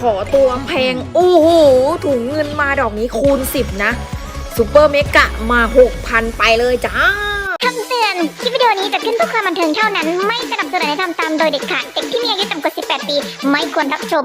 ขอตัวแพงโอ้โหถุงเงินมาดอกนี้คูณ 10 นะซูเปอร์เมกะมา 6,000 ไปเลยจ้าคำเตือน คลิปวิดีโอนี้จะขึ้นเพื่อความบันเทิงเท่านั้น ไม่สนับสนุนให้ทำตามโดยเด็ดขาด เด็กที่มีอายุต่ำกว่า 18 ปี ไม่ควรรับชม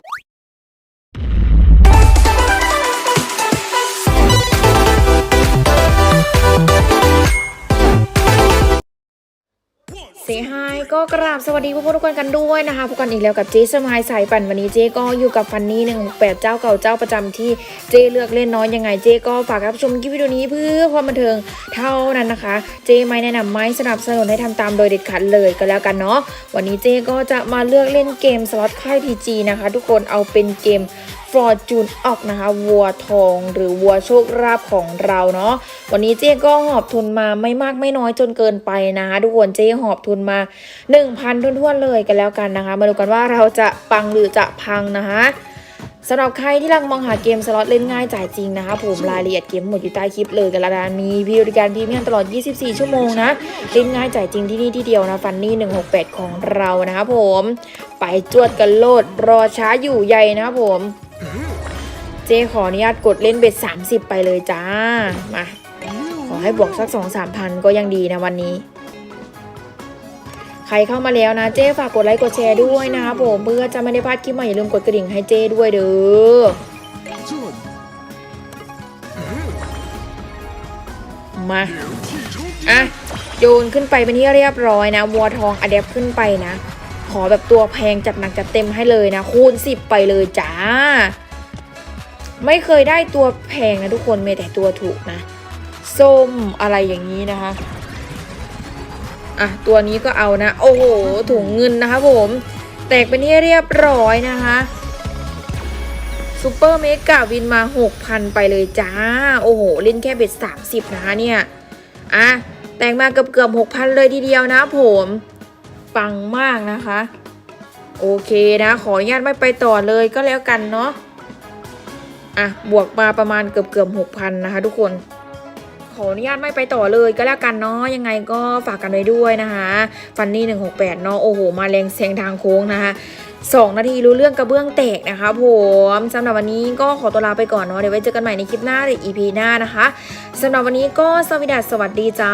เซฮายก็กราบสวัสดีผู้ชมทุกคนกันด้วยนะคะพบกันอีกแล้วกับเจสมายสายปั่นวันนี้เจก็อยู่กับฟันนี่หนึ่งแปดเจ้าเก่าเจ้าประจำที่เจเลือกเล่นน้อยยังไงเจก็ฝากรับชมคลิปวิดีโอนี้เพื่อความบันเทิงเท่านั้นนะคะ เจไม่แนะนำไม่สนับสนุนให้ทำตามโดยเด็ดขาดเลยก็แล้วกันเนาะวันนี้เจก็จะมาเลือกเล่นเกมสล็อตค่ายพีจีนะคะ ทุกคนเอาเป็นเกม ฟอร์จูนออกนะคะ วัวทองหรือวัวโชคราบของเราเนาะวันนี้เจ๊ก็หอบทุนมาไม่มากไม่น้อยจนเกินไปนะคะทุกคนเจ๊หอบทุนมา 1,000ทุ่นๆเลยกันแล้วกันนะคะ มาดูกันว่าเราจะปังหรือจะพังนะคะสำหรับใครที่กำลังมองหาเกมสล็อตเล่นง่ายจ่ายจริงนะคะผมรายละเอียดเกมหมดอยู่ใต้คลิปเลยกันละกันมีบริการพรีเมียมตลอด 24 ชั่วโมงนะเล่นง่ายจ่ายจริงที่นี่ที่เดียวนะฟันนี่ 168 ของเรานะคะผม ไปจวดกันโลดรอช้าอยู่ใหญ่นะครับผม เจขออนุญาตกดเล่นเบ็ด 30 ไปเลยจ้า มา ขอให้บวกสัก 2 3พันก็ยังดีนะวันนี้ ใครเข้ามาแล้วนะ เจ้ฝากกดไลค์กดแชร์ด้วยนะครับผมเพื่อจะไม่ได้พลาดคลิปใหม่อย่าลืมกดกระดิ่งให้เจ้ด้วยเด้อมาอะโยนขึ้นไปเป็นที่เรียบร้อยนะ วัวทองอเดบขึ้นไปนะ ขอแบบตัวแพงจัดหนักจัดเต็มให้เลยนะ คูณ 10 ไปเลยจ้า ไม่เคยได้ตัวแพงนะทุกคนมีแต่ตัวถูกนะ ส้มอะไรอย่างนี้นะคะ อะ ตัวนี้ก็เอานะ โอ้โหถุงเงินนะคะผม แตกเป็นที่เรียบร้อยนะคะซูเปอร์เมกาวินมา 6,000 ไปเลยจ้า โอ้โห เล่นแค่เบ็ด 30 นะคะเนี่ย อะ แต่งมาเกือบเกือบ6,000 เลยทีเดียวนะผมปังมากนะคะ โอเคนะ ขออนุญาตไม่ไปต่อเลยก็แล้วกันเนาะ อะบวกมาประมาณเกือบเกือบหกพันนะคะ ทุกคนขออนุญาตไม่ไปต่อเลยก็แล้วกันเนาะยังไงก็ฝากกันไว้ด้วยนะคะฟันนี่หนึ่งหกแปดเนาะโอ้โห มาแรงแซงทางโค้งนะคะสองนาทีรู้เรื่องกระเบื้องแตกนะคะผมสำหรับวันนี้ก็ขอตัวลาไปก่อนเนาะเดี๋ยวไว้เจอกันใหม่ในคลิปหน้าหรือ EP หน้านะคะสำหรับวันนี้ก็สวัสดีสวัสดีจ้า